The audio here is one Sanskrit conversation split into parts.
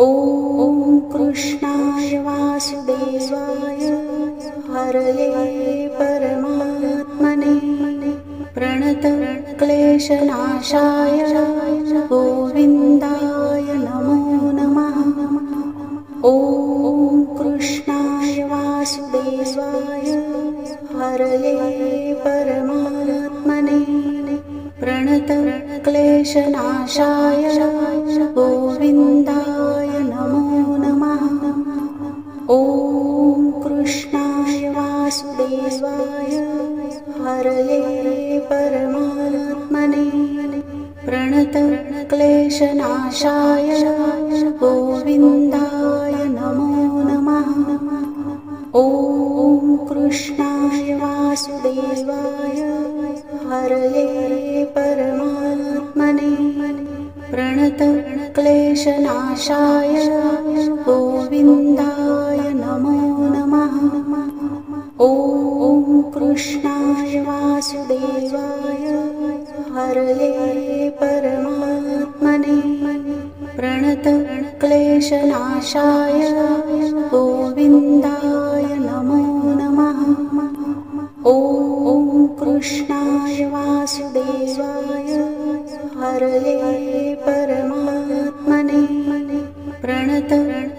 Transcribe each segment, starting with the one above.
ॐ कृष्णाय वासुदेवाय हरये परमात्मने प्रणतक्लेशनाशाय गोविन्दाय नमो नमः। ॐ कृष्णाय वासुदेवाय हरये परमात्मने प्रणतक्लेशनाशाय गोविन्दाय ॐ कृष्णाय वासुदेवाय हरये परमात्मने प्रणतक्लेशनाशाय गोविन्दाय नमो नमः। ॐ कृष्णाय वासुदेवाय हरये परमात्मने प्रणतक्लेशनाशाय गोविन्दाय ॐ कृष्णाय वासुदेवाय हरये परमात्मने प्रणतक्लेशनाशाय गोविन्दाय नमो नमः। ॐ कृष्णाय वासुदेवाय हरये परमात्मने प्रणतक्लेशनाशाय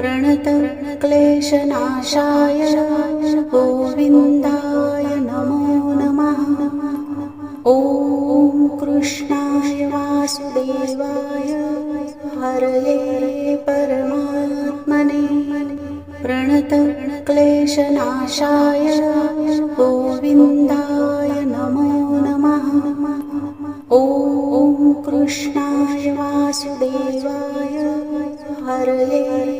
प्रणतक्लेशनाशाय गोविन्दाय नमो नमः। ॐ कृष्णाय वासुदेवाय हरये परमात्मने प्रणतक्लेशनाशाय गोविन्दाय नमो नमः। ॐ कृष्णाय वासुदेवाय हरये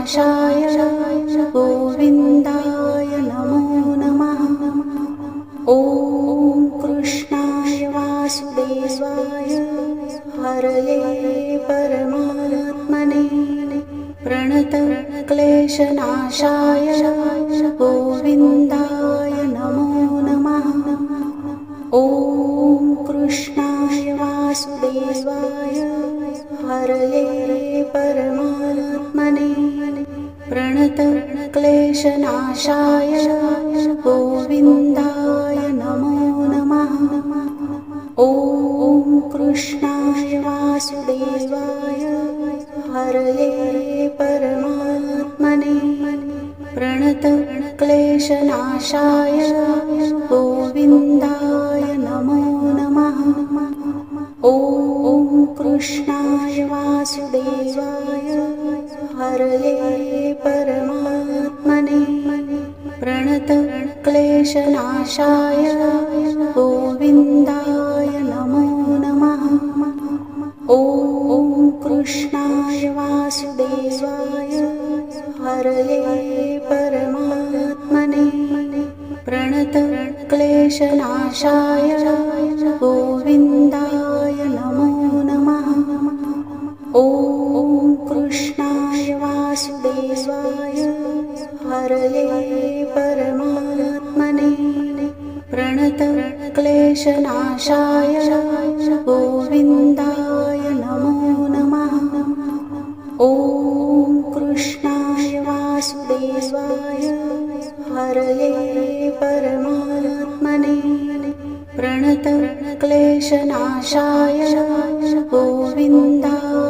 प्रणतक्लेशनाशाय शाय गोविन्दाय नमो नमः। ॐ कृष्णाय वासुदेवाय हरये परमात्मने प्रणतक्लेशनाशाय गोविन्दाय नमो नमः। ॐ कृष्णाय वासुदेवाय हरये परमात्मने प्रणतक्लेशनाशाय गोविन्दाय नमो नमः। ॐ कृष्णाय वासुदेवाय हरये परमात्मने प्रणतक्लेशनाशाय गोविन्दाय नमो नमः। ॐ कृष्णाय वासुदेवाय हरये परमात्मने प्रणतक्लेशनाशाय गोविन्दाय नमो नमः। ॐ कृष्णाय वासुदेवाय हरये परमात्मने प्रणतक्लेशनाशाय गोविन्दाय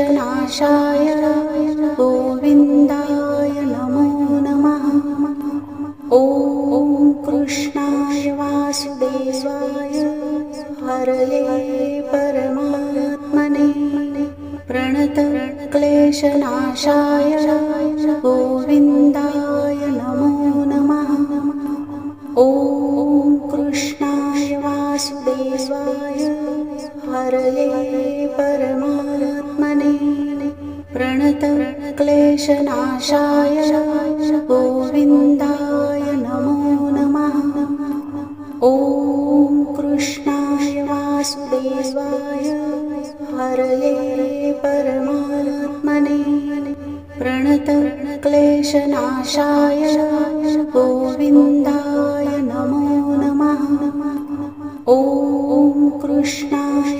प्रणतक्लेशनाशाय प्रणतक्लेशनाशाय गोविन्दाय नमो नमः। ॐ कृष्णाय वासुदेवाय हरये परमात्मने प्रणतक्लेशनाशाय गोविन्दाय नमो नमः। ॐ कृष्णाय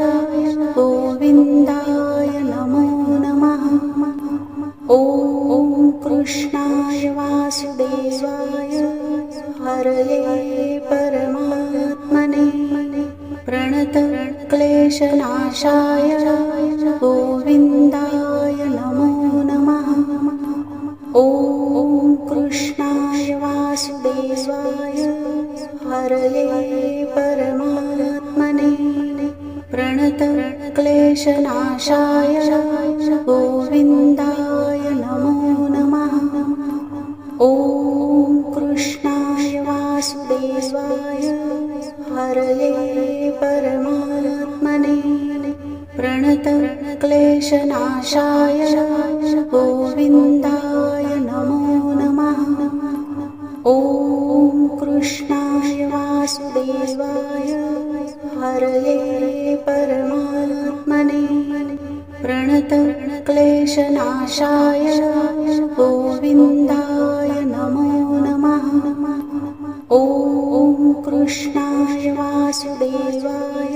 आश्वासुदेवाय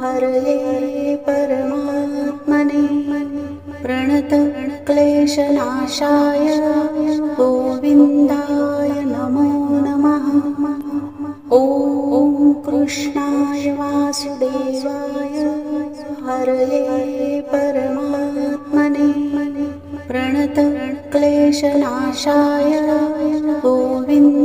हरलिहरे परमः मने मनी गोविन्दाय नमो नमः। ॐ कृष्णाय वासुदेवाय हरये परमात्मने प्रणतक्लेशनाशाय गोविन्द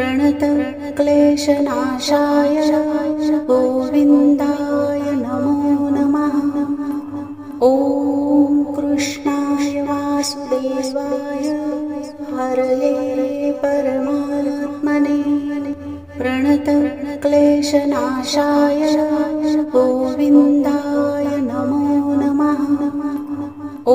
प्रणतक्लेशनाशाय गोविन्दाय नमो नमः। ॐ कृष्णाय वासुदेवाय हरये परमात्मने प्रणतक्लेशनाशाय गोविन्दाय नमो नमः। ॐ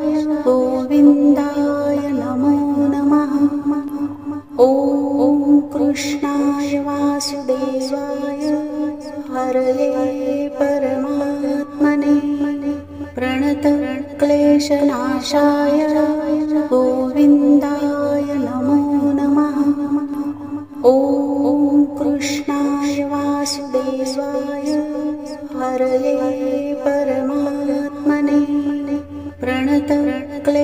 प्रणतक्लेशनाशाय गोविन्दाय नमो नमः। ॐ कृष्णाय वासुदेवाय हरये परमात्मने प्रणतक्लेशनाशाय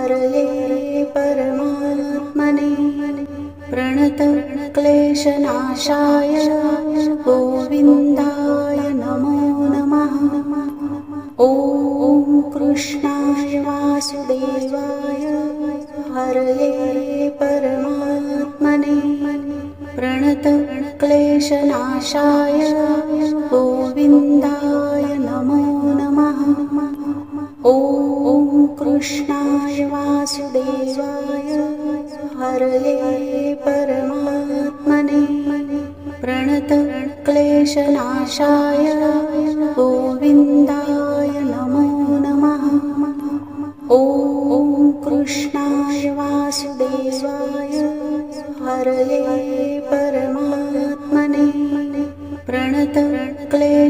हरये परमात्मने प्रणतक्लेशनाशाय गोविन्दाय नमो नमः। ॐ कृष्णाय वासुदेवाय हरये परमात्मने प्रणतक्लेशनाशाय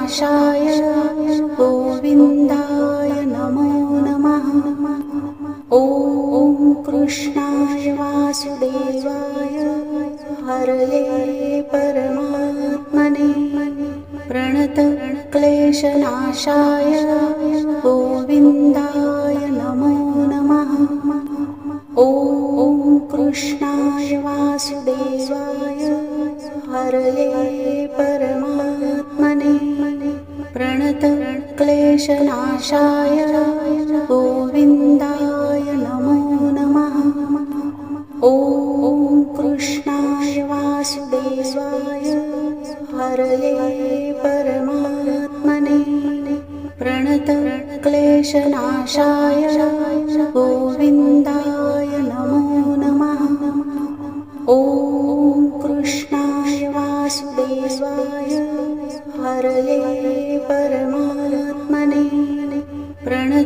प्रणतक्लेशनाशाय गोविन्दाय नमो नमः। ॐ कृष्णाय वासुदेवाय हरये परमात्मने प्रणतक्लेशनाशाय प्रणतक्लेशनाशाय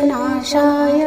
प्रणतक्लेशनाशाय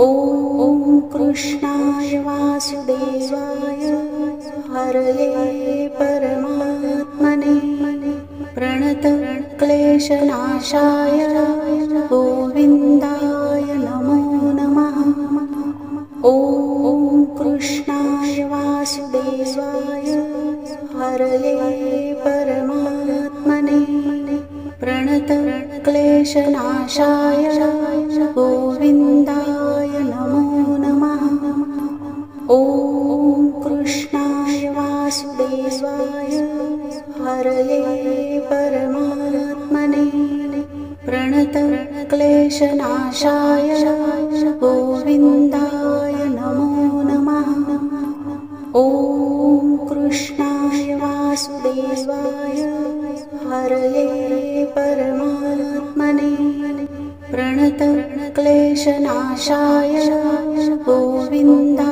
ॐ कृष्णाय वासुदेवाय हरये परमात्मने प्रणतक्लेशनाशाय गोविन्दाय नमो नमः। ॐ कृष्णाय वासुदेवाय हरये परमात्मने प्रणतक्लेशनाशाय गोविन्दाय हरये परमात्मने प्रणतक्लेशनाशाय गोविन्दाय नमो नमः। ॐ कृष्णाय वासुदेवाय हरये परमात्मने प्रणतक्लेशनाशाय गोविन्दाय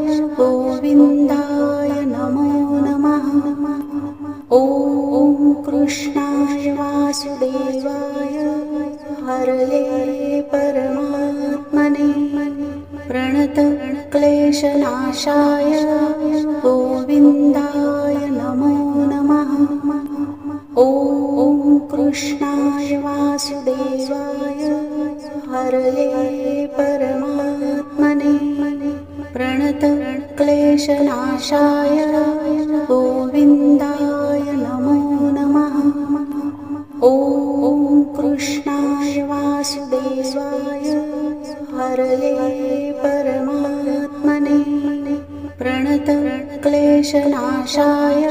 प्रणतक्लेशनाशाय गोविन्दाय नमो नमः ॐ कृष्णाय वासुदेवाय हरये परमात्मने प्रणतक्लेशनाशाय गोविन्दाय प्रणतक्लेशनाशाय गोविन्दाय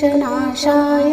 प्रणतक्लेशनाशाय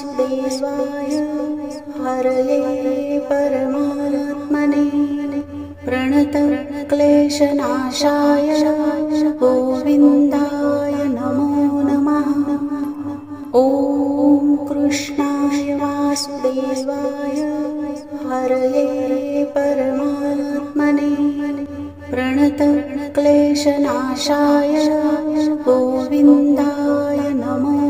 वासुदेवाय हरये परमात्मने प्रणतक्लेशनाशाय गोविन्दाय नमो नमः। ॐ कृष्णाय वासुदेवाय हरये परमात्मने प्रणतक्लेशनाशाय गोविन्दाय नमो नमः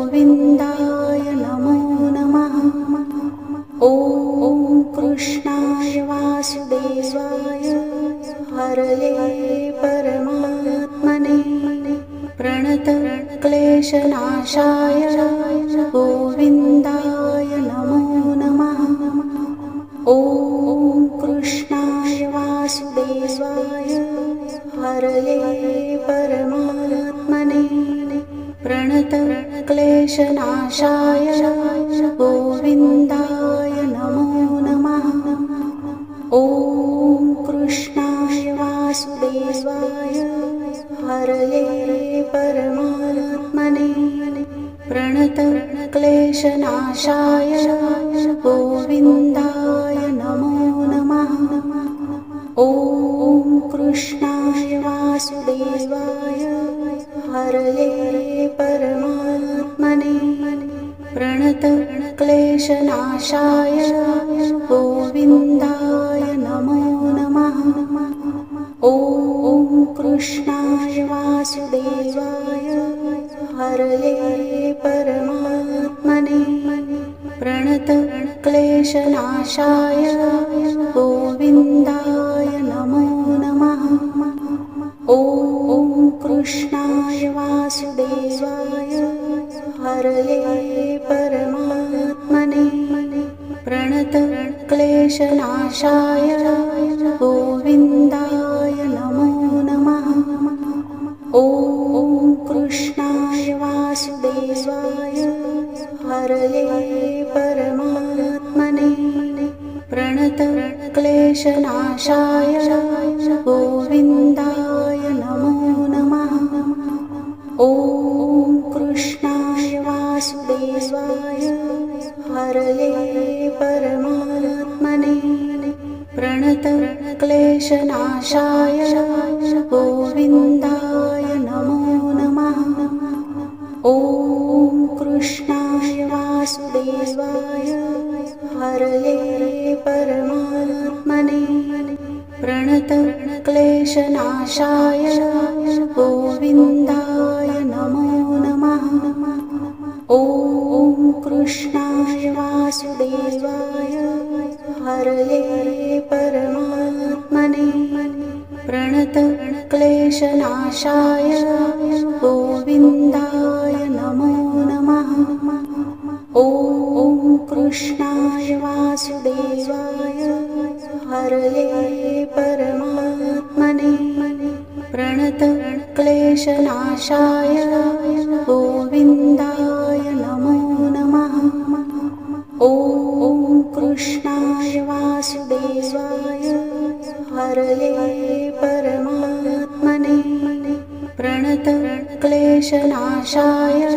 प्रणतक्लेशनाशाय ॐ कृष्णाय वासुदेवाय हरये परमात्मने प्रणतक्लेशनाशाय गोविन्दाय नमो नमः। ॐ कृष्णाय वासुदेवाय हरये परमात्मने प्रणतक्लेशनाशाय हरये परमात्मने प्रणतक्लेशनाशाय गोविन्दाय नमो नमः। ॐ कृष्णाय वासुदेवाय हरये परमात्मने प्रणतक्लेशनाशाय नाशाय गोविन्दाय नमो नमः। ॐ कृष्णाय वासुदेवाय हरये परमात्मने। प्रणतक्लेशनाशाय गोविन्दाय प्रणतक्लेशनाशाय